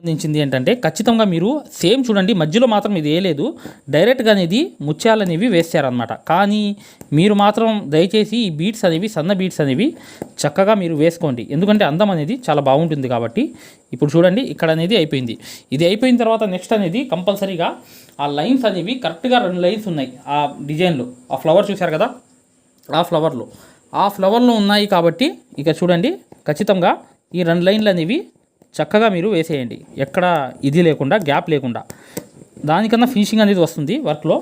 సంబంధించింది ఏంటంటే ఖచ్చితంగా మీరు సేమ్ చూడండి మధ్యలో మాత్రం ఇది వేయలేదు. డైరెక్ట్గా అనేది ముత్యాలు అనేవి వేస్తారనమాట కానీ మీరు మాత్రం దయచేసి ఈ బీట్స్ అనేవి సన్న బీట్స్ అనేవి చక్కగా మీరు వేసుకోండి. ఎందుకంటే అందం అనేది చాలా బాగుంటుంది కాబట్టి. ఇప్పుడు చూడండి ఇక్కడ అనేది అయిపోయింది. ఇది అయిపోయిన తర్వాత నెక్స్ట్ అనేది కంపల్సరీగా ఆ లైన్స్ అనేవి కరెక్ట్గా రెండు లైన్స్ ఉన్నాయి. ఆ డిజైన్లో ఆ ఫ్లవర్ చూశారు కదా? ఆ ఫ్లవర్లో ఆ ఫ్లవర్లో ఉన్నాయి కాబట్టి ఇక చూడండి ఖచ్చితంగా ఈ రెండు లైన్లు అనేవి చక్కగా మీరు వేసేయండి. ఎక్కడ ఇది లేకుండా గ్యాప్ లేకుండా. దానికన్నా ఫినిషింగ్ అనేది వస్తుంది వర్క్లో.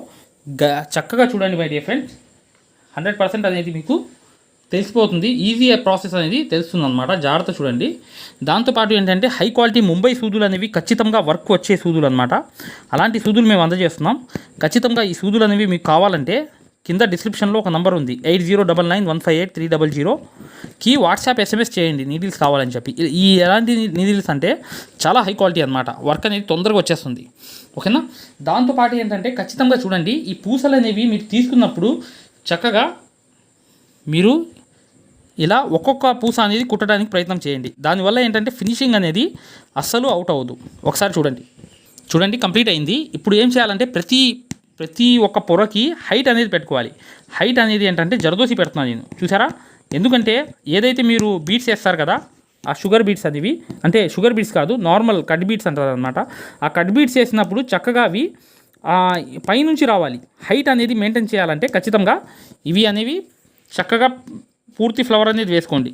గ చక్కగా చూడండి my dear friends. Hundred percent అనేది మీకు తెలిసిపోతుంది. ఈజీ ప్రాసెస్ అనేది తెలుస్తుంది అనమాట జాగ్రత్త చూడండి. దాంతోపాటు ఏంటంటే హై క్వాలిటీ ముంబై సూదులు అనేవి ఖచ్చితంగా వర్క్ వచ్చే సూదులు అనమాట అలాంటి సూదులు మేము అందజేస్తున్నాం. ఖచ్చితంగా ఈ సూదులు అనేవి మీకు కావాలంటే కింద డిస్క్రిప్షన్లో ఒక నంబర్ ఉంది. Eight zero double nine one five eight three double జీరోకి వాట్సాప్ ఎస్ఎంఎస్ చేయండి. నీడిల్స్ కావాలని చెప్పి. ఈ- ఈ ఎలాంటి నీడిల్స్ అంటే చాలా హై క్వాలిటీ అనమాట వర్క్ అనేది తొందరగా వచ్చేస్తుంది. ఓకేనా? దాంతోపాటు ఏంటంటే ఖచ్చితంగా చూడండి. ఈ పూసలు అనేవి మీరు తీసుకున్నప్పుడు చక్కగా మీరు ఇలా ఒక్కొక్క పూస అనేది కుట్టడానికి ప్రయత్నం చేయండి. దానివల్ల ఏంటంటే ఫినిషింగ్ అనేది అస్సలు అవుట్ అవ్వదు. ఒకసారి చూడండి. చూడండి కంప్లీట్ అయింది. ఇప్పుడు ఏం చేయాలంటే ప్రతి ప్రతి ఒక్క పొరకి హైట్ అనేది పెట్టుకోవాలి. హైట్ అనేది ఏంటంటే జరదోసి పెడుతున్నాను నేను. చూసారా? ఎందుకంటే ఏదైతే మీరు బీట్స్ వేస్తారు కదా ఆ షుగర్ బీట్స్ అనేవి అంటే షుగర్ బీట్స్ కాదు నార్మల్ కట్ బీట్స్ అంటారు అనమాట ఆ కట్ బీట్స్ వేసినప్పుడు చక్కగా అవి పైనుంచి రావాలి. హైట్ అనేది మెయింటైన్ చేయాలంటే ఖచ్చితంగా ఇవి అనేవి చక్కగా పూర్తి ఫ్లవర్ అనేది వేసుకోండి.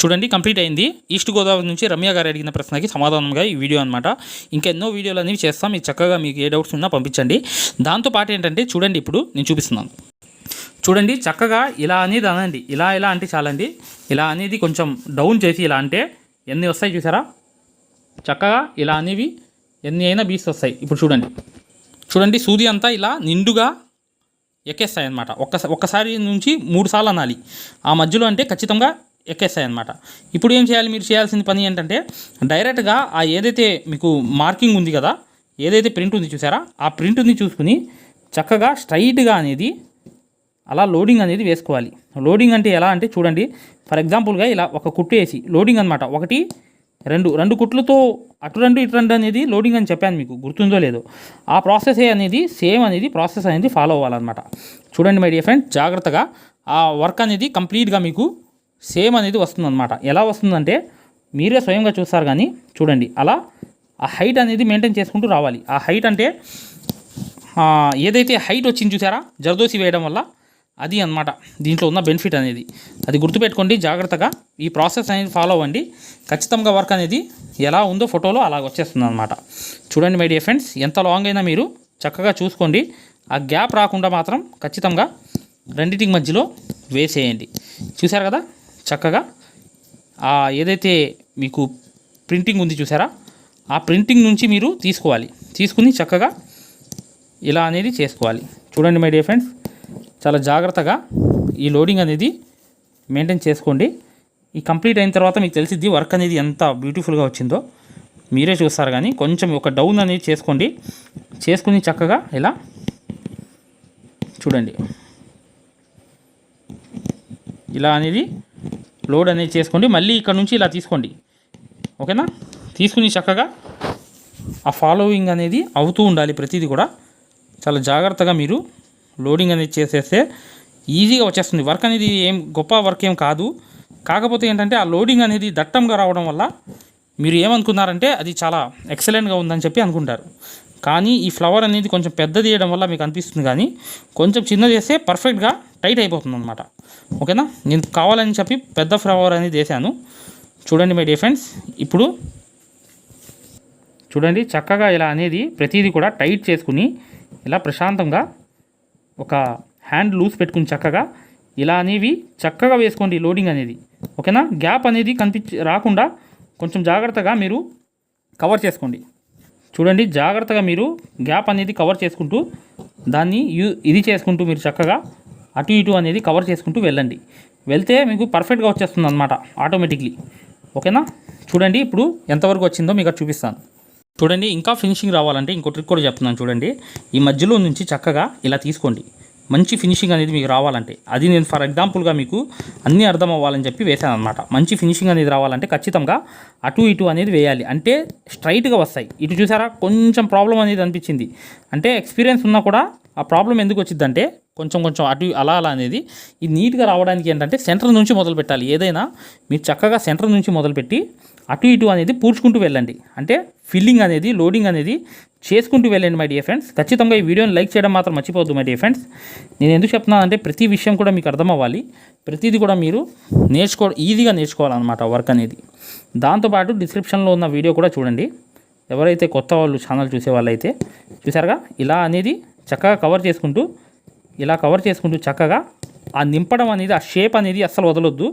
చూడండి కంప్లీట్ అయింది. ఈస్ట్ గోదావరి నుంచి రమ్య గారు అడిగిన ప్రశ్నకి సమాధానంగా ఈ వీడియో అనమాట ఇంకా ఎన్నో వీడియోలు అనేవి చేస్తాం. మీకు చక్కగా మీకు ఏ డౌట్స్ ఉన్నా పంపించండి. దాంతోపాటు ఏంటంటే చూడండి ఇప్పుడు నేను చూపిస్తున్నాను. చూడండి చక్కగా ఇలా అనేది అనండి. ఇలా ఇలా అంటే చాలండి. ఇలా అనేది కొంచెం డౌన్ చేసి ఇలా అంటే ఎన్ని వస్తాయి చూసారా? చక్కగా ఇలా అనేవి ఎన్ని అయినా బీస్ వస్తాయి. ఇప్పుడు చూడండి. చూడండి సూది అంతా ఇలా నిండుగా ఎక్కేస్తాయి అనమాట ఒక్కసారి ఒక్కసారి నుంచి మూడు సార్లు అనాలి. ఆ మధ్యలో అంటే ఖచ్చితంగా ఎక్కేస్తాయి అనమాట ఇప్పుడు ఏం చేయాలి? మీరు చేయాల్సిన పని ఏంటంటే డైరెక్ట్గా ఆ ఏదైతే మీకు మార్కింగ్ ఉంది కదా ఏదైతే ప్రింట్ ఉంది చూసారా ఆ ప్రింట్ని చూసుకుని చక్కగా స్ట్రైట్గా అనేది అలా లోడింగ్ అనేది వేసుకోవాలి. లోడింగ్ అంటే ఎలా అంటే చూడండి ఫర్ ఎగ్జాంపుల్గా ఇలా ఒక కుట్టు వేసి లోడింగ్ అనమాట ఒకటి రెండు రెండు కుట్లతో అటు రెండు ఇటు రెండు అనేది లోడింగ్ అని చెప్పాను మీకు గుర్తుందో లేదో. ఆ ప్రాసెస్ అనేది సేమ్ అనేది ప్రాసెస్ అనేది ఫాలో అవ్వాలన్నమాట. చూడండి మై డియర్ ఫ్రెండ్ జాగ్రత్తగా ఆ వర్క్ అనేది కంప్లీట్గా మీకు సేమ్ అనేది వస్తుందన్నమాట. ఎలా వస్తుందంటే మీరే స్వయంగా చూస్తారు కానీ చూడండి అలా ఆ హైట్ అనేది మెయింటైన్ చేసుకుంటూ రావాలి. ఆ హైట్ అంటే ఏదైతే హైట్ వచ్చింది చూసారా జరదోసి వేయడం వల్ల అది అన్నమాట. దీంట్లో ఉన్న బెనిఫిట్ అనేది. అది గుర్తుపెట్టుకోండి జాగ్రత్తగా ఈ ప్రాసెస్ అనేది ఫాలో అవ్వండి. ఖచ్చితంగా వర్క్ అనేది ఎలా ఉందో ఫోటోలో అలాగ వచ్చేస్తుంది అనమాట చూడండి మై డియర్ ఫ్రెండ్స్ ఎంత లాంగ్ అయినా మీరు చక్కగా చూసుకోండి. ఆ గ్యాప్ రాకుండా మాత్రం ఖచ్చితంగా రెండింటికి మధ్యలో వేసేయండి. చూసారు కదా? చక్కగా ఏదైతే మీకు ప్రింటింగ్ ఉంది చూసారా ఆ ప్రింటింగ్ నుంచి మీరు తీసుకోవాలి. తీసుకుని చక్కగా ఇలా అనేది చేసుకోవాలి. చూడండి మై డియర్ ఫ్రెండ్స్ చాలా జాగ్రత్తగా ఈ లోడింగ్ అనేది మెయింటైన్ చేసుకోండి. ఈ కంప్లీట్ అయిన తర్వాత మీకు తెలిసిద్ది వర్క్ అనేది ఎంత బ్యూటిఫుల్గా వచ్చిందో. మీరే చూస్తారు కానీ కొంచెం ఒక డౌన్ అనేది చేసుకోండి. చేసుకుని చక్కగా ఇలా చూడండి. ఇలా అనేది లోడ్ అనేది చేసుకోండి. మళ్ళీ ఇక్కడ నుంచి ఇలా తీసుకోండి. ఓకేనా? తీసుకుని చక్కగా ఆ ఫాలోయింగ్ అనేది అవుతూ ఉండాలి ప్రతిదీ కూడా. చాలా జాగ్రత్తగా మీరు లోడింగ్ అనేది చేసేస్తే ఈజీగా వచ్చేస్తుంది. వర్క్ అనేది ఏం గొప్ప వర్క్ ఏం కాదు. కాకపోతే ఏంటంటే ఆ లోడింగ్ అనేది దట్టంగా రావడం వల్ల మీరు ఏమనుకున్నారంటే అది చాలా ఎక్సలెంట్గా ఉందని చెప్పి అనుకుంటారు. కానీ ఈ ఫ్లవర్ అనేది కొంచెం పెద్దది చేయడం వల్ల మీకు అనిపిస్తుంది కానీ కొంచెం చిన్నది చేస్తే పర్ఫెక్ట్గా టైట్ అయిపోతుంది అనమాట ఓకేనా? నేను కావాలని చెప్పి పెద్ద ఫ్లవర్ అనేది వేసాను చూడండి మై డియర్ ఫ్రెండ్స్ ఇప్పుడు చూడండి చక్కగా ఇలా అనేది ప్రతిదీ కూడా టైట్ చేసుకుని ఇలా ప్రశాంతంగా ఒక హ్యాండ్ లూజ్ పెట్టుకుని చక్కగా ఇలా అనేవి చక్కగా వేసుకోండి లోడింగ్ అనేది. ఓకేనా? గ్యాప్ అనేది కనిపించి రాకుండా కొంచెం జాగ్రత్తగా మీరు కవర్ చేసుకోండి. చూడండి జాగ్రత్తగా మీరు గ్యాప్ అనేది కవర్ చేసుకుంటూ దాన్ని యూ ఇది చేసుకుంటూ మీరు చక్కగా అటు ఇటు అనేది కవర్ చేసుకుంటూ వెళ్ళండి. వెళ్తే మీకు పర్ఫెక్ట్గా వచ్చేస్తుంది అనమాట ఆటోమేటిక్లీ ఓకేనా? చూడండి ఇప్పుడు ఎంతవరకు వచ్చిందో మీకు చూపిస్తాను. చూడండి ఇంకా ఫినిషింగ్ రావాలంటే ఇంకో ట్రిక్ కూడా చెప్తున్నాను చూడండి. ఈ మధ్యలో నుంచి చక్కగా ఇలా తీసుకోండి. మంచి ఫినిషింగ్ అనేది మీకు రావాలంటే. అది నేను ఫర్ ఎగ్జాంపుల్గా మీకు అన్నీ అర్థం అవ్వాలని చెప్పి వేసాను అనమాట మంచి ఫినిషింగ్ అనేది రావాలంటే ఖచ్చితంగా అటు ఇటు అనేది వేయాలి. అంటే స్ట్రైట్గా వస్తాయి. ఇటు చూసారా? కొంచెం ప్రాబ్లం అనేది అనిపించింది. అంటే ఎక్స్పీరియన్స్ ఉన్నా కూడా ఆ ప్రాబ్లం ఎందుకు వచ్చిందంటే కొంచెం కొంచెం అటు అలా అలా అనేది ఇది నీట్గా రావడానికి ఏంటంటే సెంటర్ నుంచి మొదలు పెట్టాలి. ఏదైనా మీరు చక్కగా సెంటర్ నుంచి మొదలుపెట్టి అటు ఇటు అనేది పూడ్చుకుంటూ వెళ్ళండి. అంటే ఫిల్లింగ్ అనేది లోడింగ్ అనేది చేసుకుంటూ వెళ్ళండి మై డియర్ ఫ్రెండ్స్. ఖచ్చితంగా ఈ వీడియోని లైక్ చేయడం మాత్రం మర్చిపోవద్దు మై డియర్ ఫ్రెండ్స్. నేను ఎందుకు చెప్తున్నానంటే ప్రతి విషయం కూడా మీకు అర్థం అవ్వాలి. ప్రతిదీ కూడా మీరు నేర్చుకో ఈజీగా నేర్చుకోవాలన్నమాట వర్క్ అనేది. దాంతోపాటు డిస్క్రిప్షన్లో ఉన్న వీడియో కూడా చూడండి. ఎవరైతే కొత్త వాళ్ళు ఛానల్ చూసే వాళ్ళైతే చూసారుగా? ఇలా అనేది చక్కగా కవర్ చేసుకుంటూ ఇలా కవర్ చేసుకుంటూ చక్కగా ఆ నింపడం అనేది ఆ షేప్ అనేది అస్సలు వదలొద్దు.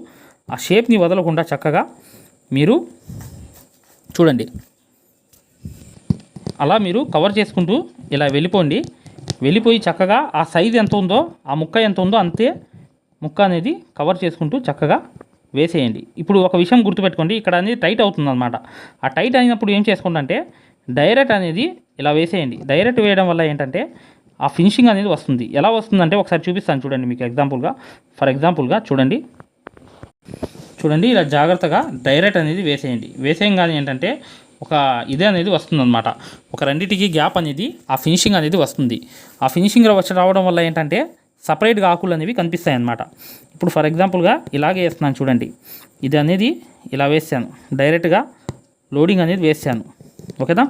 ఆ షేప్ని వదలకుండా చక్కగా మీరు చూడండి. అలా మీరు కవర్ చేసుకుంటూ ఇలా వెళ్ళిపోండి. వెళ్ళిపోయి చక్కగా ఆ సైజ్ ఎంత ఉందో ఆ ముక్క ఎంత ఉందో అంతే ముక్క అనేది కవర్ చేసుకుంటూ చక్కగా వేసేయండి. ఇప్పుడు ఒక విషయం గుర్తుపెట్టుకోండి. ఇక్కడ అనేది టైట్ అవుతుంది అనమాట ఆ టైట్ అయినప్పుడు ఏం చేసుకోండి అంటే డైరెక్ట్ అనేది ఇలా వేసేయండి. డైరెక్ట్ వేయడం వల్ల ఏంటంటే ఆ ఫినిషింగ్ అనేది వస్తుంది. ఎలా వస్తుందంటే ఒకసారి చూపిస్తాను చూడండి మీకు ఎగ్జాంపుల్గా ఫర్ ఎగ్జాంపుల్గా చూడండి. చూడండి ఇలా జాగ్రత్తగా డైరెక్ట్ అనేది వేసేయండి. వేసేయంగానే ఏంటంటే ఒక ఇదే అనేది వస్తుందన్నమాట. ఒక రెండింటికి గ్యాప్ అనేది ఆ ఫినిషింగ్ అనేది వస్తుంది. ఆ ఫినిషింగ్ వచ్చి రావడం వల్ల ఏంటంటే సపరేట్గా ఆకులు అనేవి కనిపిస్తాయి అన్నమాట ఇప్పుడు ఫర్ ఎగ్జాంపుల్గా ఇలాగే వేస్తున్నాను చూడండి. ఇది అనేది ఇలా వేసాను. డైరెక్ట్గా లోడింగ్ అనేది వేసాను. ఓకేనా?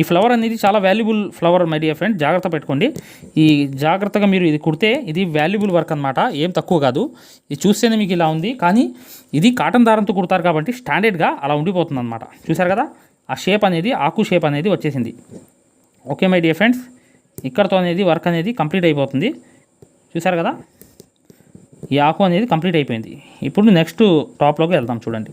ఈ ఫ్లవర్ అనేది చాలా valuable flower my dear friend జాగ్రత్త పెట్టుకోండి. ఈ జాగ్రత్తగా మీరు ఇది కుడితే ఇది వాల్యుబుల్ వర్క్ అనమాట ఏం తక్కువ కాదు. ఇది చూస్తేనే మీకు ఇలా ఉంది. కానీ ఇది కాటన్ దారంతో కుడతారు కాబట్టి స్టాండర్డ్గా అలా ఉండిపోతుంది అనమాట చూసారు కదా? ఆ షేప్ అనేది ఆకు షేప్ అనేది వచ్చేసింది. ఓకే మై డియర్ ఫ్రెండ్స్ ఇక్కడతో అనేది వర్క్ అనేది కంప్లీట్ అయిపోతుంది. చూసారు కదా? ఈ ఆకు అనేది కంప్లీట్ అయిపోయింది. ఇప్పుడు నెక్స్ట్ టాప్లోకి వెళ్దాం చూడండి.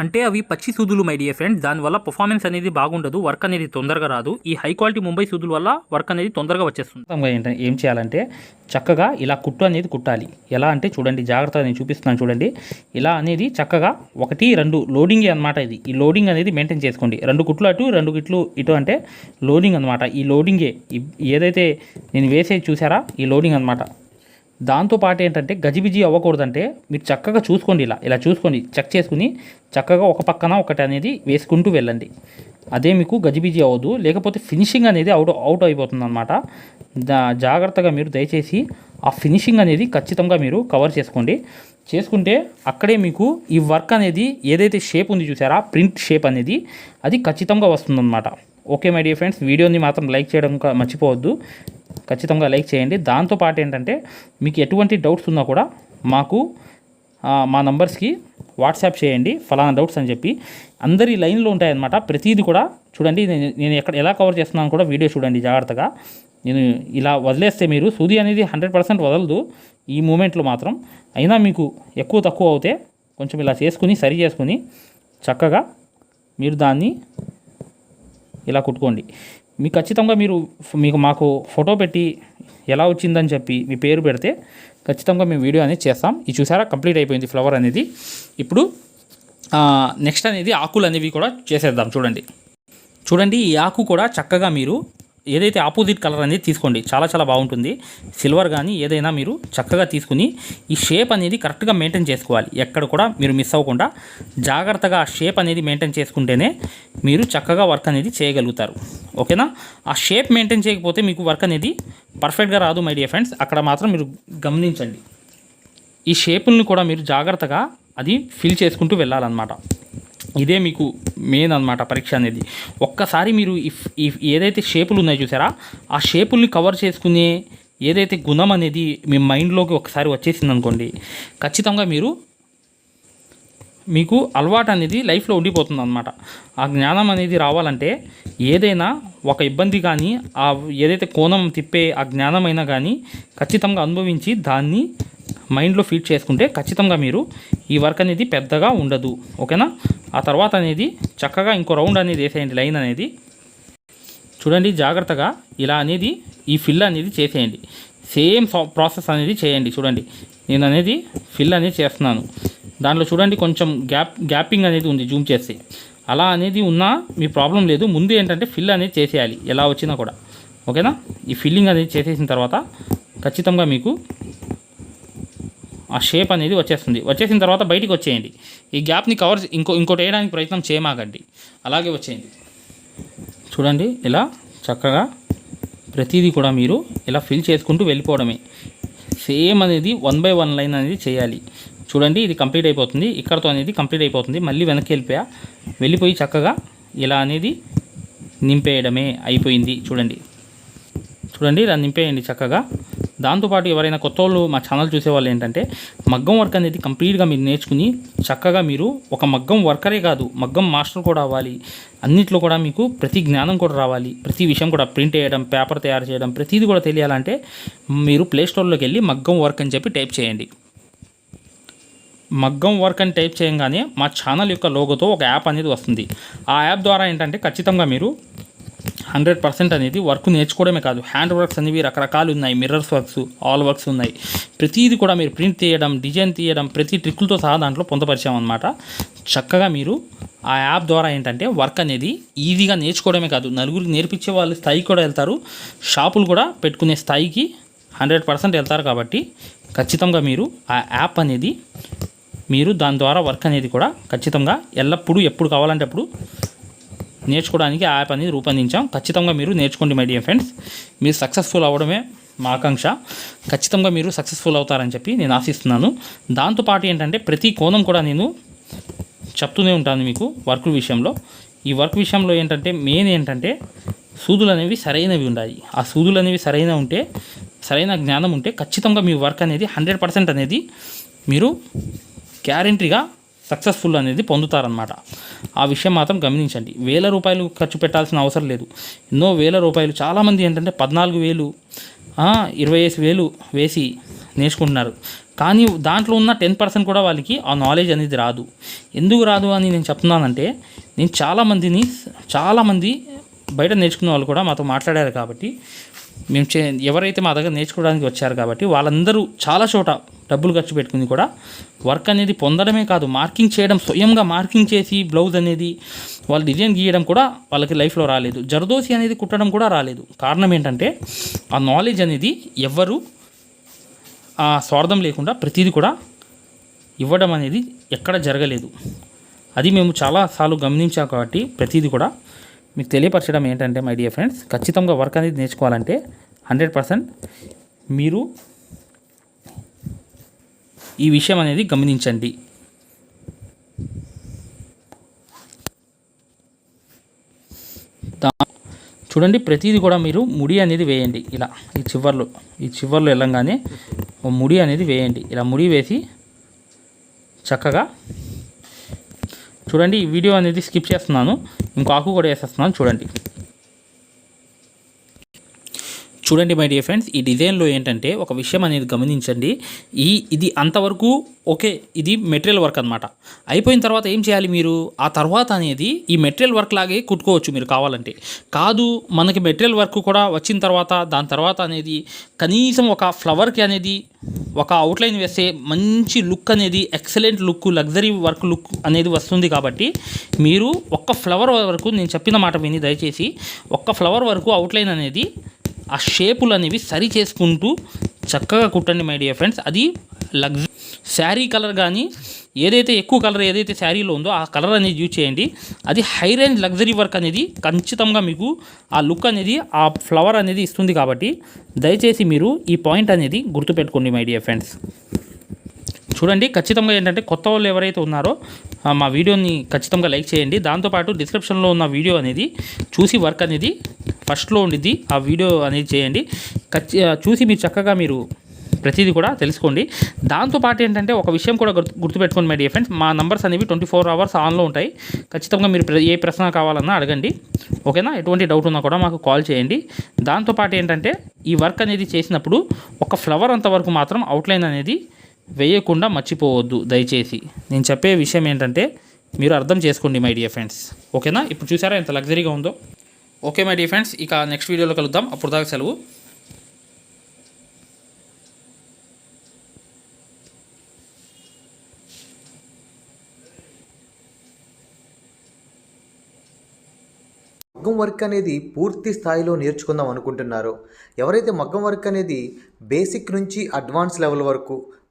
అంటే అవి పచ్చి సూదులు మై డియర్ ఫ్రెండ్ దానివల్ల పర్ఫార్మెన్స్ అనేది బాగుండదు వర్క్ అనేది తొందరగా రాదు. ఈ హై క్వాలిటీ ముంబై సూదుల వల్ల వర్క్ అనేది తొందరగా వచ్చేస్తుంది. ఏం చేయాలంటే చక్కగా ఇలా కుట్టు అనేది కుట్టాలి. ఎలా అంటే చూడండి జాగ్రత్తగా నేను చూపిస్తున్నాను చూడండి. ఇలా అనేది చక్కగా ఒకటి రెండు లోడింగ్ అనమాట ఇది. ఈ లోడింగ్ అనేది మెయింటైన్ చేసుకోండి. రెండు కుట్లు అటు రెండు కుట్లు ఇటు అంటే లోడింగ్ అనమాట ఈ లోడింగే ఏదైతే నేను వేసేది చూసారా? ఈ లోడింగ్ అనమాట దాంతోపాటు ఏంటంటే గజిబిజి అవ్వకూడదంటే మీరు చక్కగా చూసుకోండి ఇలా. ఇలా చూసుకోండి. చెక్ చేసుకుని చక్కగా ఒక పక్కన ఒకటి అనేది వేసుకుంటూ వెళ్ళండి. అదే మీకు గజిబిజి అవ్వదు. లేకపోతే ఫినిషింగ్ అనేది అవుట్ అవుట్ అయిపోతుంది అనమాట జాగ్రత్తగా మీరు దయచేసి ఆ ఫినిషింగ్ అనేది ఖచ్చితంగా మీరు కవర్ చేసుకోండి. చేసుకుంటే అక్కడే మీకు ఈ వర్క్ అనేది ఏదైతే షేప్ ఉంది చూసారా ప్రింట్ షేప్ అనేది అది ఖచ్చితంగా వస్తుందన్నమాట. ఓకే మై డియర్ ఫ్రెండ్స్ వీడియోని మాత్రం లైక్ చేయడం మర్చిపోవద్దు. ఖచ్చితంగా లైక్ చేయండి. దాంతోపాటు ఏంటంటే మీకు ఎటువంటి డౌట్స్ ఉన్నా కూడా మాకు మా నంబర్స్కి వాట్సాప్ చేయండి ఫలానా డౌట్స్ అని చెప్పి. అందరి లైన్లో ఉంటాయన్నమాట. ప్రతిదీ కూడా చూడండి నేను నేను ఎక్కడ ఎలా కవర్ చేస్తున్నాను కూడా వీడియో చూడండి జాగ్రత్తగా. నేను ఇలా వదిలేస్తే మీరు సూది అనేది హండ్రెడ్ పర్సెంట్ వదలదు ఈ మూమెంట్లో మాత్రం. అయినా మీకు ఎక్కువ తక్కువ అవుతే కొంచెం ఇలా చేసుకుని సరి చేసుకుని చక్కగా మీరు దాన్ని ఇలా కుట్టుకోండి. మీకు ఖచ్చితంగా మీరు మీకు మాకు ఫోటో పెట్టి ఎలా వచ్చిందని చెప్పి మీ పేరు పెడితే ఖచ్చితంగా మేము వీడియో అనేది చేస్తాం. ఇది చూసారా? కంప్లీట్ అయిపోయింది ఫ్లవర్ అనేది. ఇప్పుడు నెక్స్ట్ అనేది ఆకులు అనేవి కూడా చేసేద్దాం. చూడండి. చూడండి ఈ ఆకు కూడా చక్కగా మీరు ఏదైతే ఆపోజిట్ కలర్ అనేది తీసుకోండి. చాలా చాలా బాగుంటుంది. సిల్వర్ కానీ ఏదైనా మీరు చక్కగా తీసుకుని ఈ షేప్ అనేది కరెక్ట్గా మెయింటైన్ చేసుకోవాలి. ఎక్కడ కూడా మీరు మిస్ అవ్వకుండా జాగ్రత్తగా ఆ షేప్ అనేది మెయింటైన్ చేసుకుంటేనే మీరు చక్కగా వర్క్ అనేది చేయగలుగుతారు. ఓకేనా? ఆ షేప్ మెయింటైన్ చేయకపోతే మీకు వర్క్ అనేది పర్ఫెక్ట్గా రాదు మై డియర్ ఫ్రెండ్స్. అక్కడ మాత్రం మీరు గమనించండి. ఈ షేపుల్ని కూడా మీరు జాగ్రత్తగా అది ఫిల్ చేసుకుంటూ వెళ్ళాలన్నమాట. ఇదే మీకు మెయిన్ అనమాట పరీక్ష అనేది. ఒక్కసారి మీరు ఇఫ్ ఇఫ్ ఏదైతే షేపులు ఉన్నాయో చూసారా ఆ షేపుల్ని కవర్ చేసుకునే ఏదైతే గుణం అనేది మీ మైండ్లోకి ఒకసారి వచ్చేసింది అనుకోండి ఖచ్చితంగా మీరు మీకు అలవాటు అనేది లైఫ్లో ఉండిపోతుంది అనమాట ఆ జ్ఞానం అనేది రావాలంటే ఏదైనా ఒక ఇబ్బంది కానీ ఆ ఏదైతే కోణం తిప్పే ఆ జ్ఞానమైనా కానీ ఖచ్చితంగా అనుభవించి దాన్ని మైండ్లో ఫీడ్ చేసుకుంటే ఖచ్చితంగా మీరు ఈ వర్క్ అనేది పెద్దగా ఉండదు. ఓకేనా? ఆ తర్వాత అనేది చక్కగా ఇంకో రౌండ్ అనేది వేసేయండి లైన్ అనేది. చూడండి జాగ్రత్తగా ఇలా అనేది ఈ ఫిల్ అనేది చేసేయండి. సేమ్ ప్రాసెస్ అనేది చేయండి చూడండి. నేను అనేది ఫిల్ అనేది చేస్తున్నాను. దాంట్లో చూడండి కొంచెం గ్యాప్ గ్యాపింగ్ అనేది ఉంది జూమ్ చేస్తే అలా అనేది ఉన్నా మీ ప్రాబ్లం లేదు. ముందు ఏంటంటే ఫిల్ అనేది చేసేయాలి ఎలా వచ్చినా కూడా. ఓకేనా? ఈ ఫిల్లింగ్ అనేది చేసేసిన తర్వాత ఖచ్చితంగా మీకు ఆ షేప్ అనేది వచ్చేస్తుంది. వచ్చేసిన తర్వాత బయటికి వచ్చేయండి. ఈ గ్యాప్ని కవర్ ఇంకో ఇంకోటి వేయడానికి ప్రయత్నం చేయమాకండి. అలాగే వచ్చేయండి. చూడండి ఇలా చక్కగా ప్రతిదీ కూడా మీరు ఇలా ఫిల్ చేసుకుంటూ వెళ్ళిపోవడమే. సేమ్ అనేది వన్ బై వన్ లైన్ అనేది చేయాలి. చూడండి ఇది కంప్లీట్ అయిపోతుంది. ఇక్కడతో అనేది కంప్లీట్ అయిపోతుంది. మళ్ళీ వెనక్కి వెళ్ళిపోయా? వెళ్ళిపోయి చక్కగా ఇలా అనేది నింపేయడమే అయిపోయింది. చూడండి. చూడండి ఇలా నింపేయండి చక్కగా. దాంతోపాటు ఎవరైనా కొత్త వాళ్ళు మా ఛానల్ చూసేవాళ్ళు ఏంటంటే మగ్గం వర్క్ అనేది కంప్లీట్గా మీరు నేర్చుకుని చక్కగా మీరు ఒక మగ్గం వర్కరే కాదు మగ్గం మాస్టర్ కూడా అవ్వాలి. అన్నిట్లో కూడా మీకు ప్రతి జ్ఞానం కూడా రావాలి. ప్రతి విషయం కూడా ప్రింట్ చేయడం పేపర్ తయారు చేయడం ప్రతిదీ కూడా తెలియాలంటే మీరు ప్లే స్టోర్లోకి వెళ్ళి మగ్గం వర్క్ అని చెప్పి టైప్ చేయండి. మగ్గం వర్క్ అని టైప్ చేయగానే మా ఛానల్ యొక్క లోగోతో ఒక యాప్ అనేది వస్తుంది. ఆ యాప్ ద్వారా ఏంటంటే ఖచ్చితంగా మీరు హండ్రెడ్ పర్సెంట్ అనేది వర్క్ నేర్చుకోవడమే కాదు. హ్యాండ్ వర్క్స్ అనేవి రకరకాలు ఉన్నాయి. మిర్రర్స్ వర్క్స్ ఆల్ వర్క్స్ ఉన్నాయి. ప్రతిదీ కూడా మీరు ప్రింట్ తీయడం డిజైన్ తీయడం ప్రతి ట్రిక్కులతో సహా దాంట్లో పొందపరిచామన్నమాట చక్కగా మీరు ఆ యాప్ ద్వారా ఏంటంటే వర్క్ అనేది ఈజీగా నేర్చుకోవడమే కాదు. నలుగురికి నేర్పించే వాళ్ళ స్థాయికి కూడా వెళ్తారు. షాపులు కూడా పెట్టుకునే స్థాయికి హండ్రెడ్ పర్సెంట్ వెళ్తారు కాబట్టి ఖచ్చితంగా మీరు ఆ యాప్ అనేది మీరు దాని ద్వారా వర్క్ అనేది కూడా ఖచ్చితంగా ఎల్లప్పుడూ ఎప్పుడు కావాలంటే అప్పుడు నేర్చుకోవడానికి ఆ యాప్ అనేది రూపొందించాం. ఖచ్చితంగా మీరు నేర్చుకోండి మై డియర్ ఫ్రెండ్స్. మీరు సక్సెస్ఫుల్ అవ్వడమే మా ఆకాంక్ష. ఖచ్చితంగా మీరు సక్సెస్ఫుల్ అవుతారని చెప్పి నేను ఆశిస్తున్నాను. దాంతోపాటు ఏంటంటే ప్రతి కోణం కూడా నేను చెప్తూనే ఉంటాను మీకు వర్క్ విషయంలో. ఈ వర్క్ విషయంలో ఏంటంటే మెయిన్ ఏంటంటే సూదులు అనేవి సరైనవి ఉండాలి. ఆ సూదులు అనేవి సరైన ఉంటే సరైన జ్ఞానం ఉంటే ఖచ్చితంగా మీ వర్క్ అనేది హండ్రెడ్ పర్సెంట్ అనేది మీరు గ్యారంటీగా సక్సెస్ఫుల్ అనేది పొందుతారనమాట ఆ విషయం మాత్రం గమనించండి. వేల రూపాయలు ఖర్చు పెట్టాల్సిన అవసరం లేదు. ఎన్నో వేల రూపాయలు చాలామంది ఏంటంటే పద్నాలుగు వేలు ఇరవై ఐదు వేలు వేసి నేర్చుకుంటున్నారు. కానీ దాంట్లో ఉన్న టెన్ పర్సెంట్ కూడా వాళ్ళకి ఆ నాలెడ్జ్ అనేది రాదు. ఎందుకు రాదు అని నేను చెప్తున్నానంటే నేను చాలామందిని చాలామంది బయట నేర్చుకున్న వాళ్ళు కూడా మాతో మాట్లాడారు కాబట్టి మేము చే ఎవరైతే మా దగ్గర నేర్చుకోవడానికి వచ్చారు కాబట్టి వాళ్ళందరూ చాలా చోట డబ్బులు ఖర్చు పెట్టుకుని కూడా. వర్క్ అనేది పొందడమే కాదు మార్కింగ్ చేయడం స్వయంగా మార్కింగ్ చేసి బ్లౌజ్ అనేది వాళ్ళు డిజైన్ గీయడం కూడా వాళ్ళకి లైఫ్లో రాలేదు. జరదోసి అనేది కుట్టడం కూడా రాలేదు. కారణం ఏంటంటే ఆ నాలెడ్జ్ అనేది ఎవ్వరు ఆ స్వార్థం లేకుండా ప్రతిదీ కూడా ఇవ్వడం అనేది ఎక్కడ జరగలేదు. అది మేము చాలాసార్లు గమనించాం కాబట్టి ప్రతిదీ కూడా మీకు తెలియపరచడం ఏంటంటే మై డియర్ ఫ్రెండ్స్ ఖచ్చితంగా వర్క్ అనేది నేర్చుకోవాలంటే హండ్రెడ్ పర్సెంట్ మీరు ఈ విషయం అనేది గమనించండి. చూడండి ప్రతిదీ కూడా మీరు ముడి అనేది వేయండి. ఇలా ఈ చివర్లో ఈ చివర్లో వెళ్ళంగానే ముడి అనేది వేయండి. ఇలా ముడి వేసి చక్కగా చూడండి ఈ వీడియో అనేది స్కిప్ చేస్తున్నాను. ఇంకో ఆకు కూడా వేసేస్తున్నాను చూడండి. చూడండి మై డియర్ ఫ్రెండ్స్ ఈ డిజైన్లో ఏంటంటే ఒక విషయం అనేది గమనించండి. ఈ ఇది అంతవరకు ఓకే ఇది మెటీరియల్ వర్క్ అనమాట అయిపోయిన తర్వాత ఏం చేయాలి మీరు? ఆ తర్వాత అనేది ఈ మెటీరియల్ వర్క్ లాగే కుట్టుకోవచ్చు మీరు కావాలంటే. కాదు మనకి మెటీరియల్ వర్క్ కూడా వచ్చిన తర్వాత దాని తర్వాత అనేది కనీసం ఒక ఫ్లవర్కి అనేది ఒక అవుట్లైన్ వేస్తే మంచి లుక్ అనేది excellent look luxury work look అనేది వస్తుంది కాబట్టి మీరు ఒక్క ఫ్లవర్ వరకు నేను చెప్పిన మాట విని దయచేసి ఒక్క ఫ్లవర్ వరకు అవుట్లైన్ అనేది ఆ షేపులు అనేవి సరి చేసుకుంటూ చక్కగా కుట్టండి మై డియర్ ఫ్రెండ్స్ అది లగ్జ శారీ కలర్ కానీ ఏదైతే ఎక్కువ కలర్ ఏదైతే శారీలో ఉందో ఆ కలర్ అనేది యూజ్ చేయండి. అది హై రేంజ్ లగ్జరీ వర్క్ అనేది ఖచ్చితంగా మీకు ఆ లుక్ అనేది ఆ ఫ్లవర్ అనేది ఇస్తుంది కాబట్టి దయచేసి మీరు ఈ పాయింట్ అనేది గుర్తుపెట్టుకోండి మై డియర్ ఫ్రెండ్స్ చూడండి ఖచ్చితంగా ఏంటంటే కొత్త వాళ్ళు ఎవరైతే ఉన్నారో మా వీడియోని ఖచ్చితంగా లైక్ చేయండి. దాంతోపాటు డిస్క్రిప్షన్లో ఉన్న వీడియో అనేది చూసి వర్క్ అనేది ఫస్ట్లో ఉండిద్ది ఆ వీడియో అనేది చేయండి. ఖచ్చి చూసి మీరు చక్కగా మీరు ప్రతిదీ కూడా తెలుసుకోండి. దాంతోపాటు ఏంటంటే ఒక విషయం కూడా గుర్తు గుర్తుపెట్టుకోండి మై డియర్ ఫ్రెండ్స్. మా నంబర్స్ అనేవి ట్వంటీ ఫోర్ అవర్స్ ఆన్లో ఉంటాయి. ఖచ్చితంగా మీరు ఏ ప్రశ్న కావాలన్నా అడగండి. ఓకేనా? ఎటువంటి డౌట్ ఉన్నా కూడా మాకు కాల్ చేయండి. దాంతోపాటు ఏంటంటే ఈ వర్క్ అనేది చేసినప్పుడు ఒక ఫ్లవర్ అంత వరకు మాత్రం అవుట్లైన్ అనేది వేయకుండా మర్చిపోవద్దు దయచేసి. నేను చెప్పే విషయం ఏంటంటే మీరు అర్థం చేసుకోండి మై డియర్ ఫ్రెండ్స్ ఓకేనా? ఇప్పుడు చూసారా ఎంత లగ్జరీగా ఉందో? ఓకే మై డియర్ ఫ్రెండ్స్ ఇక నెక్స్ట్ వీడియోలో కలుద్దాం. అప్పుడు దాకా సెలవు. మగ్గం వర్క్ అనేది పూర్తి స్థాయిలో నేర్చుకుందాం అనుకుంటున్నారో. ఎవరైతే మగ్గం వర్క్ అనేది బేసిక్ నుంచి అడ్వాన్స్ లెవెల్ వరకు